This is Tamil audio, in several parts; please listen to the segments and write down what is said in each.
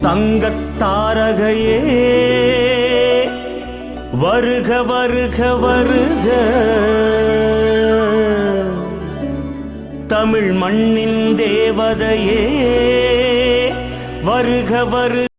தங்கத்தாரகையே வருக வருக வருக. தமிழ் மண்ணின் தேவதையே வருக வருக.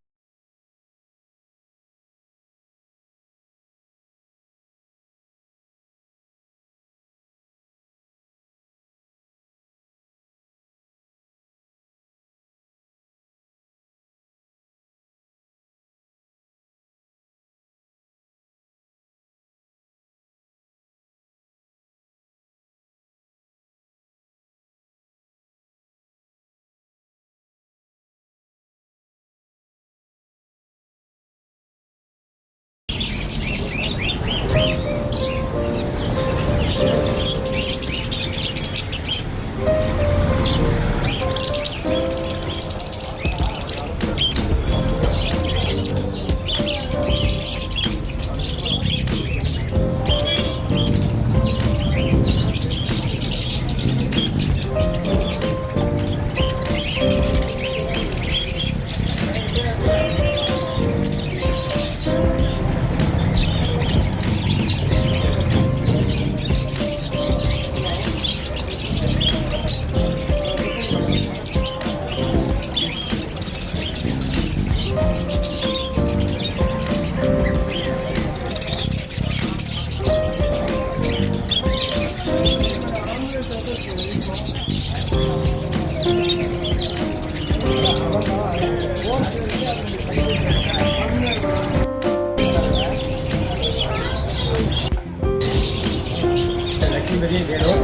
என்பதே வேலூர்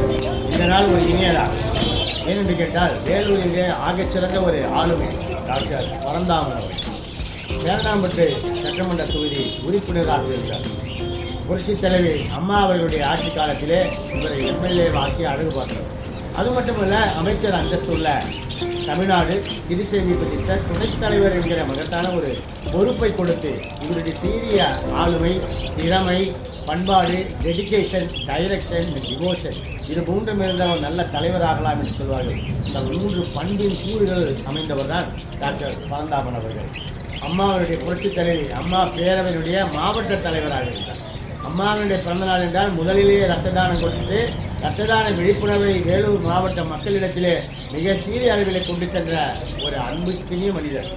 இந்த நாள் ஒரு இனிய நாள். ஏனென்று கேட்டால் வேலூர் இங்கே ஆகச்சிறந்த ஒரு ஆளுமை டாக்டர் பரந்தாமன் அவர் சேரணாம்பட்டு சட்டமன்ற தொகுதி உறுப்பினராக இருந்தார். புரட்சி தலைவி அம்மா அவர்களுடைய ஆட்சி காலத்திலே இவரை எம்எல்ஏ ஆக்கி அழகு பார்த்தோம் அது மட்டுமல்ல அமைச்சர் அந்தஸ்து உள்ள தமிழ்நாடு சிறுசேமி பதித்த துணைத் தலைவர் என்கிற மகத்தான ஒரு பொறுப்பை கொடுத்து இவருடைய சீரிய ஆளுமை திறமை பண்பாடு டெடிகேஷன் டைரக்ஷன் டிவோஷன் இது மூன்றும் இருந்தவர் நல்ல தலைவராகலாம் என்று சொல்வார்கள். இந்த மூன்று பண்பின் கூறுகள் அமைந்தவர் தான் டாக்டர் பரந்தாமன் அவர்கள். அம்மாவுடைய புரட்சித் தலைவி அம்மா பேரவையினுடைய மாவட்ட தலைவராக இருந்தார். அம்மாவினுடைய பிறந்தநாள் என்றால் முதலிலேயே ரத்த தானம் கொடுத்து ரத்த தான விழிப்புணர்வை வேலூர் மாவட்ட மக்களிடத்திலே மிக சீரிய அளவிலே கொண்டு சென்ற ஒரு அன்புக்குரிய மனிதர்.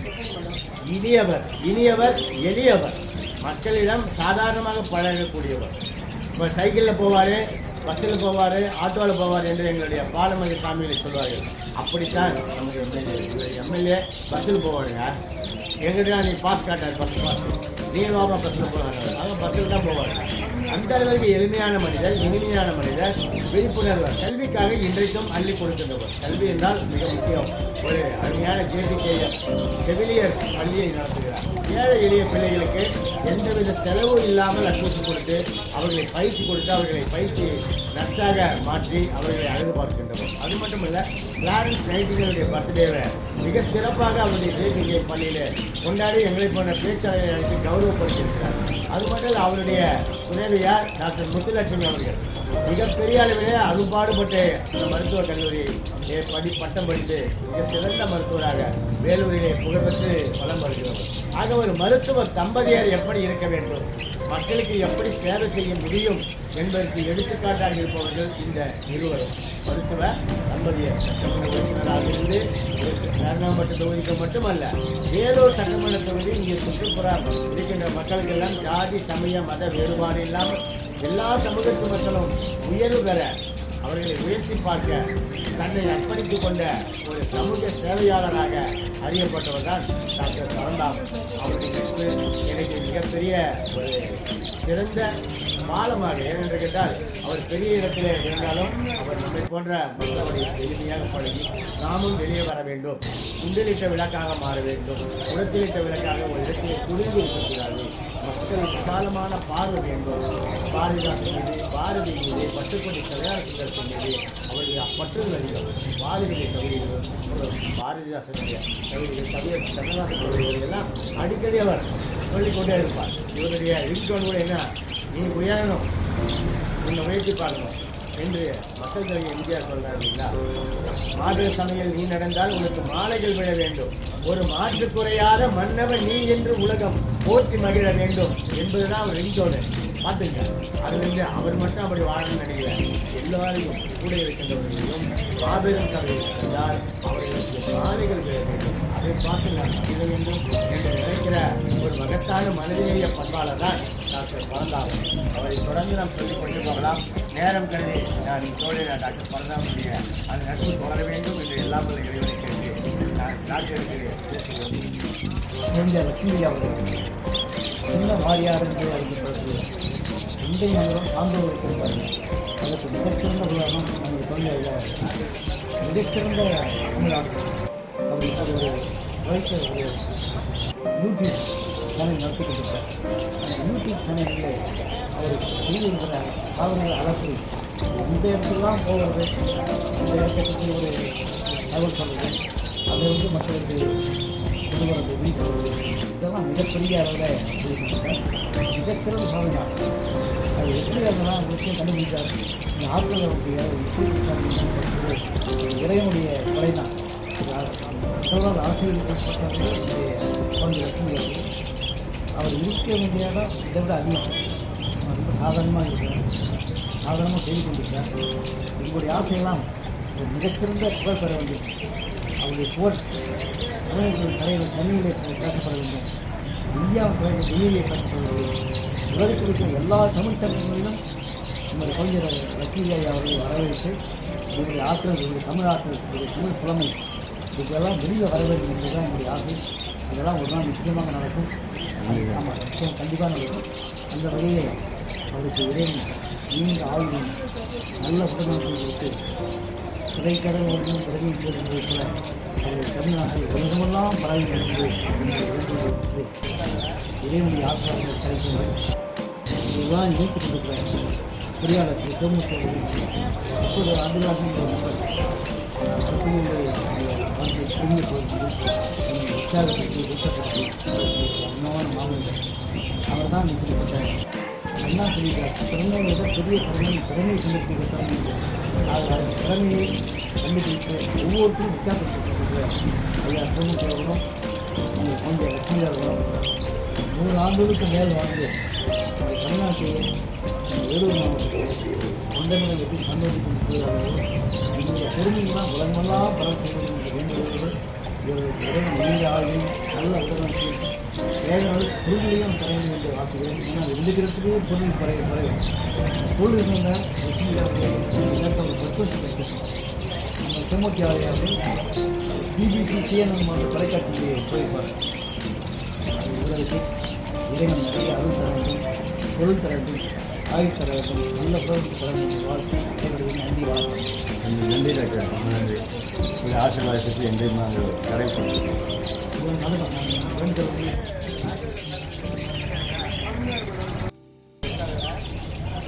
இனியவர் இனியவர் எளியவர். மக்களிடம் சாதாரணமாக பழகக்கூடியவர். இப்போ சைக்கிளில் போவார் பஸ்ஸில் போவார் ஆட்டோவில் போவார் என்று எங்களுடைய பாலமதி சாமிகளை சொல்வார்கள். அப்படித்தான் நமக்கு எம்எல்ஏ எம்எல்ஏ பஸ்ஸில் போவாருங்க. எங்கிட்ட நீ பாஸ் காட்டாரு பஸ் பாஸ் நீங்கள் வாமா பஸ்ஸில் போகிறாங்க அவங்க பஸ்ஸில் தான் போவாங்க அந்த அளவுக்கு எளிமையான மனிதர் இனிமையான மனிதர் விழிப்புணர்வு கல்விக்காக இன்றைக்கும் அள்ளி கொடுக்கின்றவர். கல்வி என்றால் மிக முக்கியம். ஒரு அருமையான ஜேபிகேஎம் செவிலியர் பள்ளியை நடத்துகிறார். ஏழை எளிய பிள்ளைகளுக்கு எந்தவித செலவு இல்லாமல் அட்மிஷன் கொடுத்து அவர்களை பயிற்சி கொடுத்து அவர்களை பயிற்சி நஷ்டாக மாற்றி அவர்களை அழகு பார்க்கின்றவர். அது மட்டுமல்ல பிளாரன்ஸ் நைட்டிங்களுடைய பர்த்டேவை மிக சிறப்பாக அவருடைய ஜேபிகே பள்ளியில் கொண்டாடி எங்களை போன்ற பேச்சாளரை அழைத்து கௌரவப்படுத்தியிருக்கிறார். அது மட்டும் இல்லை அவருடைய துணைவியார் டாக்டர் முத்துலட்சுமி அவர்கள். மிகப்பெரிய அளவிலே அரும்பாடுபட்டு அந்த மருத்துவக் கல்லூரி படி பட்டம் படித்து மிக சிறந்த மருத்துவராக வேலூரிலே புகழ்பெற்று வளம் வருகிறோம் ஆக ஒரு மருத்துவ தம்பதியர் எப்படி இருக்க வேண்டும்? மக்களுக்கு எப்படி சேவை செய்ய முடியும் என்பதற்கு எடுத்துக்காட்டாக இருப்பவர்கள் இந்த நிறுவனம் மருத்துவ தம்பதியர் சட்டமன்ற உறுப்பினராக தொகுதிக்கு மட்டுமல்ல வேலூர் சட்டமன்ற தொகுதி இங்கே சுற்றுப்புற இருக்கின்ற மக்களுக்கெல்லாம் ஜாதி சமய மத வேறுபாடு இல்லாமல் எல்லா சமூகத்து மக்களும் உயர்வு பெற அவர்களை உயர்த்தி பார்க்க தன்னை அர்ப்பணித்துக் கொண்ட ஒரு சமூக சேவையாளராக அறியப்பட்டவர் தான் டாக்டர் பரந்தாமன் அவருடைய எனக்கு மிகப்பெரிய ஒரு சிறந்த பாலமாக ஏனென்று கேட்டால் அவர் பெரிய இடத்திலே இருந்தாலும் அவர் நம்மை போன்ற மக்களுடைய எளிமையாக பழகி நாமும் வெளியே வர வேண்டும். குண்டிலிட்ட விளக்காக மாற வேண்டும். குளத்திலிட்ட விளக்காக ஒரு இடத்திலே குடிந்து இருக்கக்கூடாது மக்கள் விசாலமான பார்வை வேண்டும். பாரதிதாசன் மீது பாரதி மீது பட்டுக்கொடி கல்யாணத்தின் மீது அவருடைய பற்றுகள் அதிகம் பாரதியை கவிதைகள் பாரதிதாசனுடைய கவிதைகள். கவியர் கண்ணதாசன் கவிதைகள் எல்லாம் அடிக்கடி அவர் சொல்லிக்கொண்டே இருப்பார். இவருடைய ரிங்டோன் கூட என்ன? நீ உயரணும். நீங்கள் முயற்சி பார்க்கணும் என்று மக்கள் தலைவர் எம்ஜிஆர் சொல்றாரு இல்லைங்களா? மாடு சமையல் நீ நடந்தால் உனக்கு மாலைகள் விழ வேண்டும். ஒரு மாற்று குறையாத மன்னவன் நீ என்று உலகம் போற்றி மகிழ வேண்டும் என்பதுதான் அவர் ரிங்கோடு பார்த்துங்க அதுலேருந்து அவர் மட்டும் அப்படி வாழணும்னு நினைக்கிறேன் எல்லாரையும் கூட இருக்கின்றவர்களையும் மாபெரும் சபையில் இருந்தால் அவர்களுக்கு மாலைகள் விழ வேண்டும். அதை பார்த்து நான் மகிழ என்று என்று நினைக்கிற ஒரு மகத்தான மனிதநேய பண்பாளர் தான் டாக்டர் பரந்தாமன் அவரை தொடர்ந்து நாம் சொல்லிக் கொண்டு போகலாம் நேரம் கருதி நான் தோழியர் டாக்டர் பரந்தாமனுடைய அந்த நட்பு தொடர வேண்டும் என்று எல்லாம் இறைவனை கேட்டு நான் டாக்டருக்கு லட்சுமி அவர்கள் சின்ன வாரியார் என்று அறியப்படுது இன்றைய நேரம் சார்ந்தவர் இருக்கின்றார்கள் அதற்கு மிகச்சிறந்த உதாரணம் நமது தொழிலாளர் மிகச்சிறந்த தமிழாட்கள் ஒரு வயசு ஒரு யூடியூப் சேனல் நடத்தி கொண்டிருக்கார் அந்த யூடியூப் சேனலில் அவர் செய்திருக்கிற சாதனை அளவு இந்த இடத்துலாம் போகிறது இந்த இடத்தை ஒரு தகவல் சொல்வது அதை வந்து மக்களுக்கு கொண்டு வரது வீடு இதெல்லாம் மிகப்பெரிய அளவில் மிகச்சிறந்த சாதனை அது எப்படி அதெல்லாம் விஷயம் கண்டுபிடிச்சார் இந்த ஆர்வலருடைய இறைவனுடைய கலை தான் மற்றவர்கள் அரசியல் பொறுத்தவரை அவர் இருக்க வேண்டியதாக இதை விட அதிகம். அவர் சாதாரணமாக இருக்கிறார். சாதாரணமாக செய்து கொண்டிருக்கிறார். எங்களுடைய ஆசையெல்லாம் ஒரு மிகச்சிறந்த புகழ் பெற வேண்டும். அவருடைய புகழ் தமிழர்கள் தலைவர் சென்னையிலே பேசப்பட வேண்டும். இந்தியாவின் தலைவர் வெளியிலே பேசப்பட வேண்டும். உலகத்தில் இருக்கிற எல்லா தமிழ் தலைவர்களிலும் நம்முடைய கவிஞர் லட்சுமி ஐயா அவர்களை வரவேற்று இவருடைய ஆற்றல் இவருடைய தமிழ் ஆற்றல் இவருடைய தமிழ் புலமை இதெல்லாம் வெளியே வர தான் என்னுடைய ஆசை. இதெல்லாம் ஒரு நாள் நிச்சயமாக நடக்கும். ஆமாம் நிச்சயம் கண்டிப்பாக நடக்கும். அந்த வகையிலே அவருக்கு இறைவன் நீண்ட ஆயுதம் நல்ல உடல்நலத்தை கொடுத்து திரைக்கடல் ஒன்றும் பிறகு என்பதை போல அவர்கள் தமிழ்நாட்டில் உலகமெல்லாம் பரவி இருக்கிறது இறைவனுடைய ஆசிரியர்கள் கிடைக்கின்றது இதுதான் நினைத்துக் கொண்டிருக்கிறேன் பொறியாளர் திரு சோமுத்தி அவர்கள் இப்போது ஆதிவாசி போகிறது உற்சாகப்படுத்தி அவர் தான் நிற்கின்ற அண்ணா சொல்லிட்டார் திறமையை விட பெரிய திறமை திறமையை கண்டுபிடிக்க திறமை அவர் அந்த திறமையை கண்டுபிடித்து ஒவ்வொருத்தரும் உற்சாகப்படுத்திருக்கிறார் ஐயா உங்கள் நூறு ஆண்டுகளுக்கு மேல் வாழ்ந்து தமிழ்நாட்டில் வேலூர் மாவட்டத்தில் தொண்டர்களை எப்படி சந்தோஷி கொண்டிருக்கிறார்களோ இந்த பெருமையெல்லாம் உலகமெல்லாம் பரவக்கூடிய செய்வது வேண்டுகிறவர்கள் நல்ல உடல்நலத்தில் தேவையான பொருள்களையும் தர வேண்டும் என்று ஏன்னா ரெண்டு பொருள் குறைய குறைய பொருள் இருந்தால் இலக்கம் ரெக்வஸ்ட் நம்ம செம்மூர்த்தி ஆலயாவில் பிபிசி சிஎன்என் போன்ற தொலைக்காட்சியை போயிருப்பார் அது உங்களுக்கு இறைவன் நிறைய அருள் தர வேண்டும் பொருள் தர வேண்டும் ஆயுள் தர வேண்டும் நல்ல பொருள் தர வேண்டும் வாழ்த்து நன்றி வாழ்த்து நன்றி டாக்டர் நன்றி இந்த ஆசீர்வாதத்துக்கு என்றையும் நாங்கள் கடைபிடிக்கிறோம் இது